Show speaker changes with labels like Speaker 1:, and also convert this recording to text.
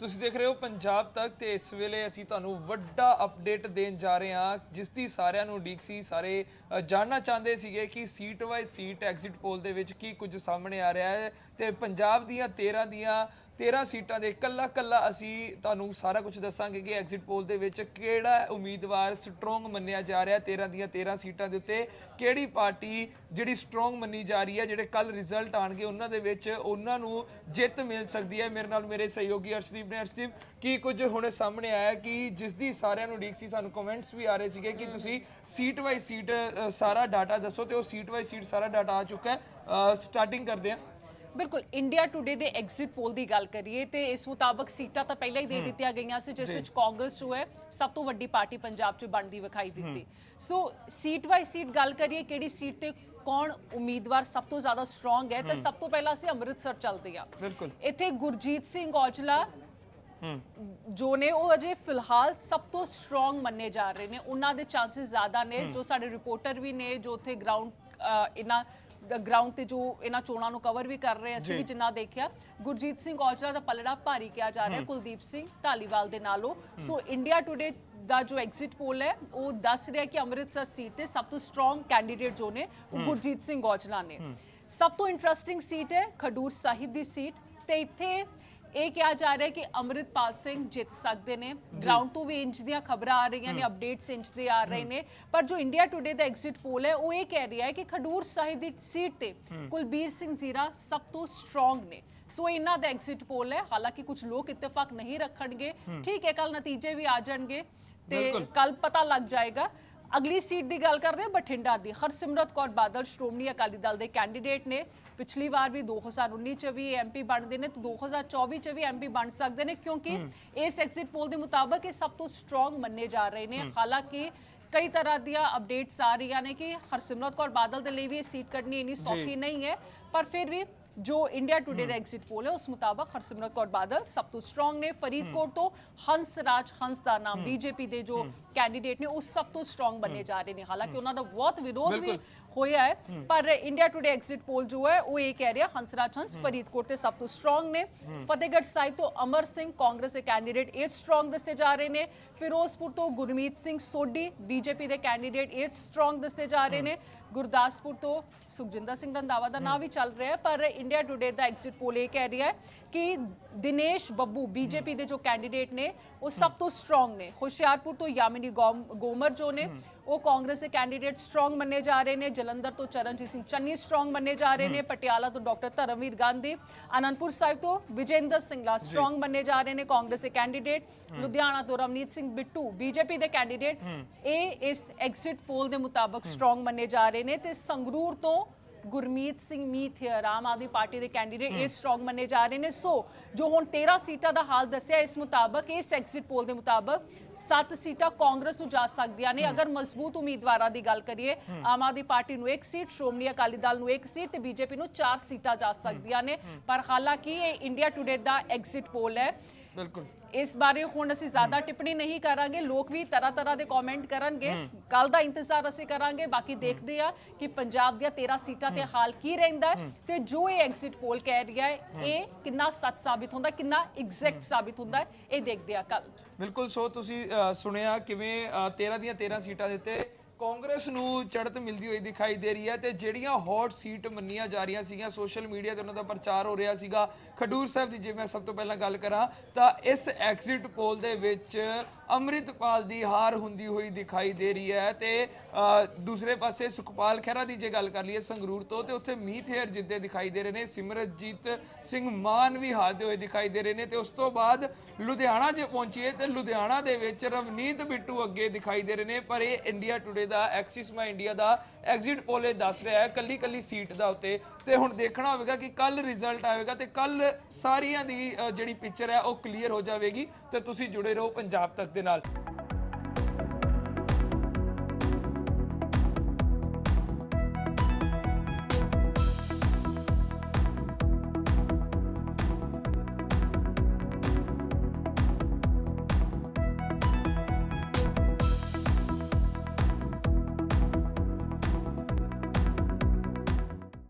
Speaker 1: ਤੁਸੀਂ ਦੇਖ ਰਹੇ ਹੋ ਪੰਜਾਬ ਤੱਕ ਤੇ ਇਸ ਵੇਲੇ ਅਸੀਂ ਤੁਹਾਨੂੰ ਵੱਡਾ ਅਪਡੇਟ ਦੇਣ ਜਾ ਰਹੇ ਹਾਂ ਜਿਸ ਦੀ ਸਾਰਿਆਂ ਨੂੰ ਉਡੀਕ ਸੀ ਸਾਰੇ ਅ, ਜਾਣਨਾ ਚਾਹੁੰਦੇ ਸੀਗੇ ਕਿ seat wise seat exit poll ਦੇ ਵਿੱਚ ਕੀ ਕੁਝ ਸਾਹਮਣੇ ਆ ਰਿਹਾ ਹੈ ਤੇ ਪੰਜਾਬ ਦੀਆਂ 13 ਦੀਆਂ 13 ਸੀਟਾਂ ਦੇ ਕੱਲਾ ਕੱਲਾ ਅਸੀਂ ਤੁਹਾਨੂੰ ਸਾਰਾ ਕੁਝ ਦੱਸਾਂਗੇ ਕਿ ਐਗਜ਼ਿਟ ਪੋਲ ਦੇ ਵਿੱਚ ਕਿਹੜਾ ਉਮੀਦਵਾਰ ਸਟਰੋਂਗ ਮੰਨਿਆ ਜਾ ਰਿਹਾ 13 ਦੀਆਂ 13 ਸੀਟਾਂ ਦੇ ਉੱਤੇ ਕਿਹੜੀ ਪਾਰਟੀ ਜਿਹੜੀ ਸਟਰੋਂਗ ਮੰਨੀ ਜਾ ਰਹੀ ਹੈ, ਜਿਹੜੇ ਕੱਲ ਰਿਜ਼ਲਟ ਆਣਗੇ ਉਹਨਾਂ ਦੇ ਵਿੱਚ ਉਹਨਾਂ ਨੂੰ ਜਿੱਤ ਮਿਲ ਸਕਦੀ ਹੈ। ਮੇਰੇ ਨਾਲ ਮੇਰੇ ਸਹਿਯੋਗੀ ਅਰਸ਼ਦੀਪ ਨੇ। ਅਰਸ਼ਦੀਪ, ਕੀ ਕੁਝ ਹੁਣ ਸਾਹਮਣੇ ਆਇਆ ਕਿ ਜਿਸ ਦੀ ਸਾਰਿਆਂ ਨੂੰ ਉਡੀਕ ਸੀ, ਸਾਨੂੰ ਕਮੈਂਟਸ ਵੀ ਆ ਰਹੇ ਸੀਗੇ ਕਿ ਤੁਸੀਂ ਸੀਟ ਵਾਈਜ਼ ਸੀਟ ਸਾਰਾ ਡਾਟਾ ਦੱਸੋ ਤੇ ਉਹ ਸੀਟ ਵਾਈਜ਼ ਸੀਟ ਸਾਰਾ ਡਾਟਾ ਆ ਚੁੱਕਾ ਹੈ। ਸਟਾਰਟਿੰਗ ਕਰਦੇ ਹਾਂ।
Speaker 2: ਬਿਲਕੁਲ ਇੰਡੀਆ ਟੁਡੇ ਦੇ ਐਗਜ਼ਿਟ ਪੋਲ ਦੀ ਗੱਲ ਕਰੀਏ ਤੇ ਇਸ ਮੁਤਾਬਕ ਸੀਟਾਂ ਤਾਂ ਪਹਿਲਾਂ ਹੀ ਦੇ ਦਿੱਤੀਆਂ ਗਈਆਂ ਸੀ ਜਿਸ ਵਿੱਚ ਕਾਂਗਰਸ ਜੋ ਹੈ ਸਭ ਤੋਂ ਵੱਡੀ ਪਾਰਟੀ ਪੰਜਾਬ 'ਚ ਬਣਦੀ ਵਿਖਾਈ ਦਿੱਤੀ। ਸੋ ਸੀਟ ਬਾਈ ਸੀਟ ਗੱਲ ਕਰੀਏ ਕਿਹੜੀ ਸੀਟ ਤੇ ਕੌਣ ਉਮੀਦਵਾਰ ਸਭ ਤੋਂ ਜ਼ਿਆਦਾ ਸਟਰੋਂਗ ਹੈ ਤਾਂ ਸਭ ਤੋਂ ਪਹਿਲਾਂ ਅਸੀਂ ਅੰਮ੍ਰਿਤਸਰ ਚੱਲਦੇ ਹਾਂ।
Speaker 1: ਬਿਲਕੁਲ।
Speaker 2: ਇੱਥੇ ਗੁਰਜੀਤ ਸਿੰਘ ਔਜਲਾ ਜੋ ਨੇ ਉਹ ਅਜੇ ਫਿਲਹਾਲ ਸਭ ਤੋਂ ਸਟਰੋਂਗ ਮੰਨੇ ਜਾ ਰਹੇ ਨੇ। ਉਹਨਾਂ ਦੇ ਚਾਂਸਸ ਜ਼ਿਆਦਾ ਨੇ ਜੋ ਸਾਡੇ ਰਿਪੋਰਟਰ ਵੀ ਨੇ ਜੋ ਉੱਥੇ ਗਰਾਊਂਡ ਇਹਨਾਂ ਗਰਾਊਂਡ ਤੇ ਜੋ ਇਹਨਾਂ ਚੋਣਾਂ ਨੂੰ ਕਵਰ ਵੀ ਕਰ ਰਹੇ ਅਸੀਂ ਵੀ ਜਿੰਨਾ ਦੇਖਿਆ। ਗੁਰਜੀਤ ਸਿੰਘ ਔਜਲਾ ਦਾ ਪਲੜਾ ਭਾਰੀ ਕਿਹਾ ਜਾ ਰਿਹਾ ਕੁਲਦੀਪ ਸਿੰਘ ਢਾਲੀਵਾਲ ਦੇ ਨਾਲੋਂ। ਸੋ ਇੰਡੀਆ ਟੁਡੇ ਦਾ ਜੋ ਐਗਜ਼ਿਟ ਪੋਲ ਹੈ ਉਹ ਦੱਸ ਰਿਹਾ ਕਿ ਅੰਮ੍ਰਿਤਸਰ ਸੀਟ ਤੇ ਸਭ ਤੋਂ ਸਟਰੋਂਗ ਕੈਂਡੀਡੇਟ ਜੋ ਨੇ ਉਹ ਗੁਰਜੀਤ ਸਿੰਘ ਔਜਲਾ ਨੇ। ਸਭ ਤੋਂ ਇੰਟਰਸਟਿੰਗ ਸੀਟ ਹੈ ਖਡੂਰ ਸਾਹਿਬ ਦੀ ਸੀਟ ਤੇ ਇੱਥੇ ਇਹ ਕਿਹਾ ਜਾ ਰਿਹਾ ਕਿ ਅੰਮ੍ਰਿਤਪਾਲ ਸਿੰਘ ਜਿੱਤ ਸਕਦੇ ਨੇ। ਗਰਾਊਂਡ ਤੋਂ ਵੀ ਇੰਜ ਦੀਆਂ ਖਬਰਾਂ ਆ ਰਹੀਆਂ ਨੇ ਅਪਡੇਟਸ ਇੰਜ ਦੇ ਆ ਰਹੇ ਨੇ। ਪਰ ਜੋ ਇੰਡੀਆ ਟੁਡੇ ਦਾ ਐਗਜ਼ਿਟ ਪੋਲ ਹੈ ਉਹ ਇਹ ਕਹਿ ਰਿਹਾ ਹੈ ਕਿ ਖਡੂਰ ਸਾਹਿਬ ਦੀ ਸੀਟ ਤੇ ਕੁਲਬੀਰ ਸਿੰਘ ਜ਼ੀਰਾ ਸਭ ਤੋਂ ਸਟਰੋਂਗ ਨੇ। ਸੋ ਇਹਨਾਂ ਦਾ ਐਗਜ਼ਿਟ ਪੋਲ ਹੈ। ਹਾਲਾਂਕਿ ਕੁਝ ਲੋਕ ਇਤਫਾਕ ਨਹੀਂ ਰੱਖਣਗੇ। ਠੀਕ ਹੈ ਕੱਲ ਨਤੀਜੇ ਵੀ ਆ ਜਾਣਗੇ ਤੇ। ਕੱਲ ਪਤਾ ਲੱਗ ਜਾਏਗਾ। ਅਗਲੀ ਸੀਟ ਦੀ ਗੱਲ ਕਰਦੇ ਹਾਂ ਬਠਿੰਡਾ ਦੀ। ਹਰਸਿਮਰਤ ਕੌਰ ਬਾਦਲ ਸ਼੍ਰੋਮਣੀ ਅਕਾਲੀ ਦਲ ਦੇ ਕੈਂਡੀਡੇਟ ਨੇ। ਪਿਛਲੀ ਵਾਰ ਵੀ 2019 ਚ ਵੀ ਐਮਪੀ ਬਣਦੇ ਨੇ ਤੇ 2024 ਚ ਵੀ ਐਮਪੀ ਬਣ ਸਕਦੇ ਨੇ ਕਿਉਂਕਿ ਇਸ ਐਗਜ਼ਿਟ ਪੋਲ ਦੇ ਮੁਤਾਬਕ ਇਹ ਸਭ ਤੋਂ ਸਟਰੋਂਗ ਮੰਨੇ ਜਾ ਰਹੇ ਨੇ। ਹਾਲਾਂਕਿ ਕਈ ਤਰ੍ਹਾਂ ਦੀਆਂ ਅਪਡੇਟਸ ਆ ਰਹੀਆਂ ਨੇ ਕਿ ਹਰਸਿਮਰਤ ਕੌਰ ਬਾਦਲ ਦੇ ਲਈ ਵੀ ਇਹ ਸੀਟ ਕੱਢਣੀ ਇੰਨੀ ਸੌਖੀ ਨਹੀਂ ਹੈ ਪਰ ਫਿਰ ਵੀ ਜੋ ਇੰਡੀਆ ਟੁਡੇ ਦਾ ਐਗਜ਼ਿਟ ਪੋਲ ਹੈ ਉਸ ਮੁਤਾਬਕ ਹਰਸਿਮਰਤ ਕੌਰ ਬਾਦਲ ਸਭ ਤੋਂ ਸਟਰੋਂਗ ਨੇ। ਫਰੀਦਕੋਟ ਤੋਂ ਹੰਸ ਰਾਜ ਹੰਸ ਦਾ ਨਾਮ ਬੀਜੇਪੀ ਦੇ ਜੋ ਕੈਂਡੀਡੇਟ ਨੇ ਉਹ ਸਭ ਤੋਂ ਸਟਰੋਂਗ ਬੰਨੇ ਜਾ ਰਹੇ ਨੇ। ਹਾਲਾਂਕਿ ਉਹਨਾਂ ਦਾ ਬਹੁਤ ਵਿਰੋਧ ਵੀ। ਹੋਇਆ ਹੈ। ਪਰ ਇੰਡੀਆ ਟੁਡੇ ਐਗਜ਼ਿਟ ਪੋਲ ਜੋ ਹੈ ਉਹ ਇਹ ਕਹਿ ਰਿਹਾ ਹੰਸਰਾਜ ਹੰਸ ਫਰੀਦਕੋਟ ਤੇ ਸਭ ਤੋਂ ਸਟਰੋਂਗ ਨੇ। ਫਤਿਹਗੜ੍ਹ ਸਾਹਿਬ ਤੋਂ ਅਮਰ ਸਿੰਘ ਕਾਂਗਰਸ ਦੇ ਕੈਂਡੀਡੇਟ ਇਹ ਸਟਰੋਂਗ ਦੱਸੇ ਜਾ ਰਹੇ ਨੇ। ਫਿਰੋਜ਼ਪੁਰ ਤੋਂ ਗੁਰਮੀਤ ਸਿੰਘ ਸੋਢੀ ਬੀਜੇਪੀ ਦੇ ਕੈਂਡੀਡੇਟ ਇਹ ਸਟਰੋਂਗ ਦੱਸੇ ਜਾ ਰਹੇ ਨੇ। ਗੁਰਦਾਸਪੁਰ ਤੋਂ ਸੁਖਜਿੰਦਰ ਸਿੰਘ ਰੰਧਾਵਾ ਦਾ ਨਾਮ ਵੀ ਚੱਲ ਰਿਹਾ ਹੈ। ਪਰ ਇੰਡੀਆ ਟੁਡੇ ਦਾ ਐਗਜ਼ਿਟ ਪੋਲ ਇਹ ਕਹਿ ਰਿਹਾ ਹੈ ਕਿ ਦਿਨੇਸ਼ ਬੱਬੂ ਬੀਜੇਪੀ ਦੇ ਜੋ ਕੈਂਡੀਡੇਟ ਨੇ ਉਹ ਸਭ ਤੋਂ ਸਟਰੋਂਗ ਨੇ। ਹੁਸ਼ਿਆਰਪੁਰ ਤੋਂ ਯਾਮਿਨੀ ਗੋਮ- ਗੋਮਰ ਜੋ ਨੇ ਉਹ ਕਾਂਗਰਸ ਦੇ ਕੈਂਡੀਡੇਟ ਸਟਰੋਂਗ ਮੰਨੇ ਜਾ ਰਹੇ ਨੇ। ਜਲੰਧਰ ਤੋਂ ਚਰਨਜੀਤ ਸਿੰਘ ਚੰਨੀ ਸਟਰੋਂਗ ਮੰਨੇ ਜਾ ਰਹੇ ਨੇ। ਪਟਿਆਲਾ ਤੋਂ ਡਾਕਟਰ ਧਰਮਵੀਰ ਗਾਂਧੀ ਅਨੰਦਪੁਰ ਸਾਹਿਬ ਤੋਂ ਵਿਜੇਂਦਰ ਸਿੰਘਲਾ ਸਟਰੋਂਗ ਮੰਨੇ ਜਾ ਰਹੇ ਨੇ ਕਾਂਗਰਸ ਦੇ ਕੈਂਡੀਡੇਟ ਲੁਧਿਆਣਾ ਤੋਂ ਰਮਨੀਤ ਸਿੰਘ ਬਿੱਟੂ ਬੀਜੇਪੀ ਦੇ ਕੈਂਡੀਡੇਟ ਇਹ ਇਸ ਐਗਜ਼ਿਟ ਪੋਲ ਦੇ ਮੁਤਾਬਕ ਸਟਰੋਂਗ ਮੰਨੇ ਜਾ ਰਹੇ ਨੇ ਤੇ ਸੰਗਰੂਰ ਤੋਂ ਗੁਰਮੀਤ ਸਿੰਘ ਮੀਥਿਅਰ ਆਮ ਆਦਮੀ ਪਾਰਟੀ ਦੇ ਕੈਂਡੀਡੇਟ ਇਹ ਸਟਰੋਂਗ ਮੰਨੇ ਜਾ ਰਹੇ ਨੇ। ਸੋ ਜੋ ਹੁਣ 13 ਸੀਟਾਂ ਦਾ ਹਾਲ ਦੱਸਿਆ ਇਸ ਮੁਤਾਬਕ ਇਸ ਐਗਜ਼ਿਟ ਪੋਲ ਦੇ ਮੁਤਾਬਕ 7 ਸੀਟਾਂ ਕਾਂਗਰਸ ਨੂੰ ਜਾ ਸਕਦੀਆਂ ਨੇ। ਅਗਰ ਮਜ਼ਬੂਤ ਉਮੀਦਵਾਰਾਂ ਦੀ ਗੱਲ ਕਰੀਏ ਆਮ ਆਦਮੀ ਪਾਰਟੀ ਨੂੰ ਇੱਕ ਸੀਟ ਸ਼੍ਰੋਮਣੀ ਅਕਾਲੀ ਦਲ ਨੂੰ ਇੱਕ ਸੀਟ ਤੇ ਬੀਜੇਪੀ ਨੂੰ 4 ਸੀਟਾਂ ਜਾ ਸਕਦੀਆਂ ਨੇ। ਪਰ ਹਾਲਾਂਕਿ ਇਹ ਇੰਡੀਆ ਟੁਡੇ ਦਾ ਐਗਜ਼ਿਟ ਪੋਲ ਹੈ।
Speaker 1: ਬਿਲਕੁਲ।
Speaker 2: ਇਸ ਬਾਰੇ ਹੁਣ ਅਸੀਂ ਜ਼ਿਆਦਾ ਟਿੱਪਣੀ ਨਹੀਂ ਕਰਾਂਗੇ। ਲੋਕ ਵੀ ਤਰ੍ਹਾਂ ਤਰ੍ਹਾਂ ਦੇ ਕਮੈਂਟ ਕਰਨਗੇ। ਕੱਲ ਦਾ ਇੰਤਜ਼ਾਰ ਅਸੀਂ ਕਰਾਂਗੇ। ਬਾਕੀ ਦੇਖਦੇ ਆ ਕਿ ਪੰਜਾਬ ਦੀਆਂ 13 ਸੀਟਾਂ ਤੇ ਹਾਲ ਕੀ ਰਹਿੰਦਾ ਤੇ ਜੋ ਇਹ ਐਗਜ਼ਿਟ ਪੋਲ ਕਹਿ ਰਿਹਾ ਹੈ ਇਹ ਕਿੰਨਾ ਸੱਚ ਸਾਬਿਤ ਹੁੰਦਾ ਕਿੰਨਾ ਐਗਜ਼ੈਕਟ ਸਾਬਿਤ ਹੁੰਦਾ ਇਹ ਦੇਖਦੇ ਆ ਕੱਲ
Speaker 1: ਬਿਲਕੁਲ ਸੋ ਤੁਸੀਂ ਸੁਣਿਆ ਕਿਵੇਂ ਅ, 13 ਦੀਆਂ 13 ਸੀਟਾਂ ਦੇ ਉੱਤੇ ਕਾਂਗਰਸ ਨੂੰ ਚੜ੍ਹਤ ਮਿਲਦੀ ਹੋਈ ਦਿਖਾਈ ਦੇ ਰਹੀ ਹੈ ਤੇ ਜਿਹੜੀਆਂ ਹੌਟ ਸੀਟ ਮੰਨੀਆਂ ਜਾ ਰਹੀਆਂ ਸੀਗੀਆਂ ਸੋਸ਼ਲ ਮੀਡੀਆ ਤੇ ਉਹਨਾਂ ਦਾ ਪ੍ਰਚਾਰ ਹੋ ਰਿਹਾ ਸੀਗਾ। ਖਡੂਰ ਸਾਹਿਬ ਦੀ ਜੇ ਮੈਂ ਸਭ ਤੋਂ ਪਹਿਲਾਂ ਗੱਲ ਕਰਾਂ, ਤਾਂ ਇਸ ਐਗਜ਼ਿਟ ਪੋਲ ਦੇ ਵਿੱਚ ਅੰਮ੍ਰਿਤਪਾਲ ਦੀ ਹਾਰ ਹੁੰਦੀ ਹੋਈ ਦਿਖਾਈ ਦੇ ਰਹੀ ਹੈ ਤੇ ਦੂਸਰੇ ਪਾਸੇ ਸੁਖਪਾਲ ਖਹਿਰਾ ਦੀ ਜੇ ਗੱਲ ਕਰ ਲਈਏ ਸੰਗਰੂਰ ਤੋਂ, ਤੇ ਉੱਥੇ ਮੀਤ ਹੇਅਰ ਜਿੱਦੇ ਦਿਖਾਈ ਦੇ ਰਹੇ ਨੇ, ਸਿਮਰਜੀਤ ਸਿੰਘ ਮਾਨ ਵੀ ਹਾਰਦੇ ਹੋਏ ਦਿਖਾਈ ਦੇ ਰਹੇ ਨੇ, ਤੇ ਉਸ ਤੋਂ ਬਾਅਦ ਲੁਧਿਆਣਾ ਜੇ ਪਹੁੰਚੀਏ, ਤੇ ਲੁਧਿਆਣਾ ਦੇ ਵਿੱਚ ਰਵਨੀਤ ਬਿੱਟੂ ਅੱਗੇ ਦਿਖਾਈ ਦੇ ਰਹੇ ਨੇ, ਪਰ ਇਹ ਇੰਡੀਆ ਟੁਡੇ ਦਾ ਐਕਸਿਸ ਮਾ ਇੰਡੀਆ ਦਾ ਐਗਜ਼ਿਟ ਪੋਲ ਇਹ ਦੱਸ ਰਿਹਾ ਹੈ ਕੱਲੀ ਕੱਲੀ ਸੀਟ ਦਾ ਉੱਤੇ। ਤੇ ਹੁਣ ਦੇਖਣਾ ਹੋਵੇਗਾ ਕਿ ਕੱਲ ਰਿਜ਼ਲਟ ਆਵੇਗਾ, ਤੇ ਕੱਲ ਸਾਰੀਆਂ ਦੀ ਜਿਹੜੀ ਪਿਕਚਰ ਹੈ, ਉਹ ਕਲੀਅਰ ਹੋ ਜਾਵੇਗੀ, ਤੇ ਤੁਸੀਂ ਜੁੜੇ ਰਹੋ ਪੰਜਾਬ ਤੱਕ ਦੇ ਨਾਲ